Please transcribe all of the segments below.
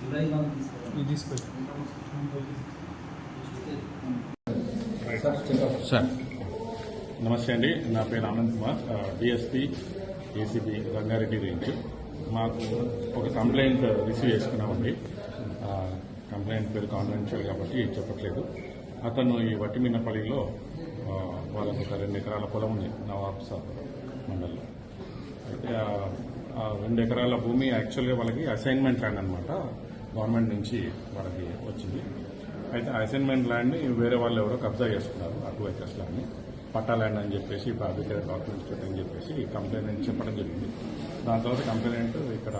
July month ఇది తీసుకోండి sir నమస్తే అండి. నా పేరు Anand Kumar. DSP ACB Rangareddy range. మాకు ఒక కంప్లైంట్ రిసీవ్ చేసుకున్నామండి. కంప్లైంట్ పేరు కాన్ఫిడెన్షియల్ కాబట్టి చెప్పట్లేదు. అతను ఈ వట్టిమిన్నపల్లిలో వాళ్ళకు ఒక రెండు ఎకరాల పొలం ఉంది నవాబ్ సాబ్ మండల్లో. అయితే ఆ రెండు ఎకరాల భూమి యాక్చువల్గా వాళ్ళకి అసైన్మెంట్ ల్యాండ్ అనమాట గవర్నమెంట్ నుంచి వాళ్ళకి వచ్చింది. అయితే అసైన్మెంట్ ల్యాండ్ని వేరే వాళ్ళు ఎవరో కబ్జా చేసుకున్నారు అటు ఎకర్స్ ల్యాండ్ని. పట్టా ల్యాండ్ అని చెప్పేసి ఫ్యాబ్రికేటెడ్ డాక్యుమెంట్స్ పెట్టని చెప్పేసి కంప్లైంట్ చెప్పడం జరిగింది. దాని తర్వాత కంప్లైంట్ ఇక్కడ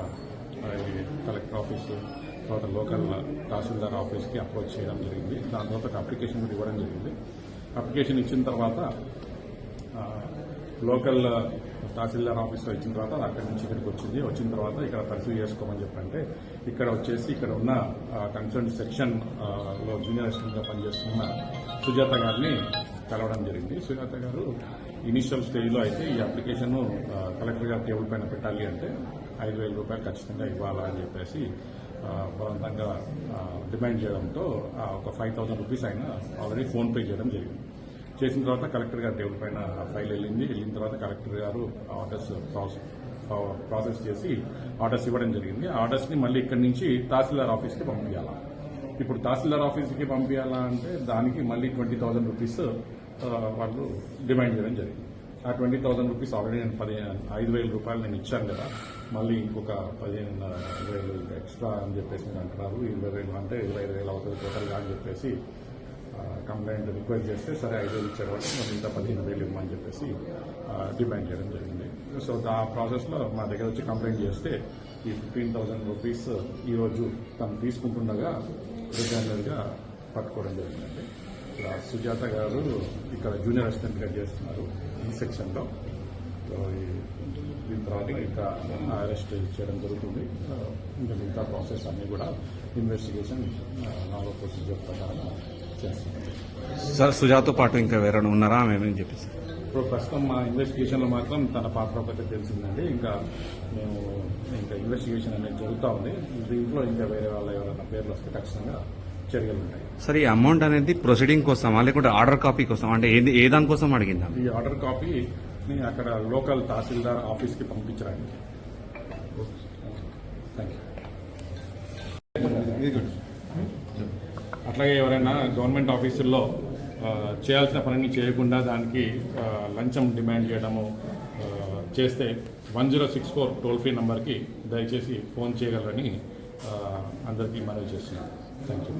కలెక్టర్ ఆఫీస్ తర్వాత లోకల్ తహసీల్దార్ ఆఫీస్కి అప్రోచ్ చేయడం జరిగింది. దాని తర్వాత అప్లికేషన్ కూడా ఇవ్వడం జరిగింది. అప్లికేషన్ ఇచ్చిన తర్వాత లోకల్ తహసీల్దార్ ఆఫీస్లో ఇచ్చిన తర్వాత అది అక్కడి నుంచి ఇక్కడికి వచ్చింది. వచ్చిన తర్వాత ఇక్కడ పరిశీలి చేసుకోమని చెప్పంటే ఇక్కడ వచ్చేసి ఇక్కడ ఉన్న కన్సర్న్ సెక్షన్లో జూనియర్ అసిస్టెంట్గా పనిచేస్తున్న సుజాత గారిని కలవడం జరిగింది. సుజాత గారు ఇనిషియల్ స్టేజ్లో అయితే ఈ అప్లికేషన్ కలెక్టర్ గారి టేబుల్ పైన పెట్టాలి అంటే ఐదు వేల రూపాయలు ఖచ్చితంగా ఇవ్వాలా అని చెప్పేసి బలవంతంగా డిమాండ్ చేయడంతో ఆ, ఒక ఫైవ్ థౌసండ్ రూపీస్ ఆయన ఆల్రెడీ ఫోన్పే చేయడం జరిగింది. చేసిన తర్వాత కలెక్టర్ గారి టేబుల్ పైన ఫైల్ వెళ్ళింది. వెళ్ళిన తర్వాత కలెక్టర్ గారు ఆర్డర్స్ ప్రాసెస్ ప్రాసెస్ చేసి ఆర్డర్స్ ఇవ్వడం జరిగింది. ఆర్డర్స్ని మళ్ళీ ఇక్కడి నుంచి తహసీల్దార్ ఆఫీస్కి పంపించాలా? ఇప్పుడు తహసీల్దార్ ఆఫీస్కి పంపించాలా అంటే దానికి మళ్ళీ ట్వంటీ థౌసండ్ రూపీస్ వాళ్ళు డిమాండ్ చేయడం జరిగింది. ఆ ట్వంటీ థౌసండ్ రూపీస్ ఆల్రెడీ నేను పదిహేను ఐదు వేల రూపాయలు నేను ఇచ్చాను కదా మళ్ళీ ఇంకొక పదిహేను వేలు ఎక్స్ట్రా అని చెప్పేసి అంటున్నారు. ఇరవై వేలు అంటే ఇరవై ఐదు వేలు అవుతుంది టోటల్గా అని చెప్పేసి కంప్లైంట్ రిక్వెస్ట్ చేస్తే సరే ఐదు వేలు ఇచ్చారు కాబట్టి మరి ఇంత పదిహేను వేలు ఇవ్వమని చెప్పేసి డిమాండ్ చేయడం జరిగింది. సో ఆ ప్రాసెస్లో మా దగ్గర వచ్చి కంప్లైంట్ చేస్తే ఈ ఫిఫ్టీన్ థౌసండ్ రూపీస్ ఈరోజు తను తీసుకుంటుండగా రిటర్నర్గా పట్టుకోవడం జరిగిందండి. ఇలా సుజాత గారు ఇక్కడ జూనియర్ అసిస్టెంట్గా చేస్తున్నారు ఈ సెక్షన్లో సో ఈ- దీని తర్వాత ఇంకా అరెస్ట్ చేయడం జరుగుతుంది. ఇంకా మిగతా ప్రాసెస్ అన్నీ కూడా ఇన్వెస్టిగేషన్ నాలుగో ప్రొసీజర్ ప్రకారం సార్ సుజాతో పాటు ఇంకా వేరే ఉన్నారా? ఆమె ఏమని చెప్పేసి? ఇప్పుడు ప్రస్తుతం మా ఇన్వెస్టిగేషన్లో మాత్రం తన పాత్ర ఒకటి తెలిసిందండి. ఇంకా మేము ఇంకా ఇన్వెస్టిగేషన్ అనేది జరుగుతూ ఉంది. దీంట్లో ఇంకా వేరే వాళ్ళ ఎవరైనా పేర్లు వస్తే ఖచ్చితంగా చర్యలు ఉంటాయి. సార్ ఈ అమౌంట్ అనేది ప్రొసీడింగ్ కోసమా? లేకుంటే ఆర్డర్ కాపీ కోసం అంటే ఏది ఏ దానికోసం అడిగిందా? ఈ ఆర్డర్ కాపీని అక్కడ లోకల్ తహసీల్దార్ ఆఫీస్కి పంపించడానికి థ్యాంక్ యూ అట్లాగే ఎవరైనా గవర్నమెంట్ ఆఫీసుల్లో చేయాల్సిన పనిని చేయకుండా దానికి లంచం డిమాండ్ చేయడము చేస్తే one zero six four toll free నెంబర్కి దయచేసి ఫోన్ చేయగలరని అందరికీ మనవి చేస్తున్నాను. Thank you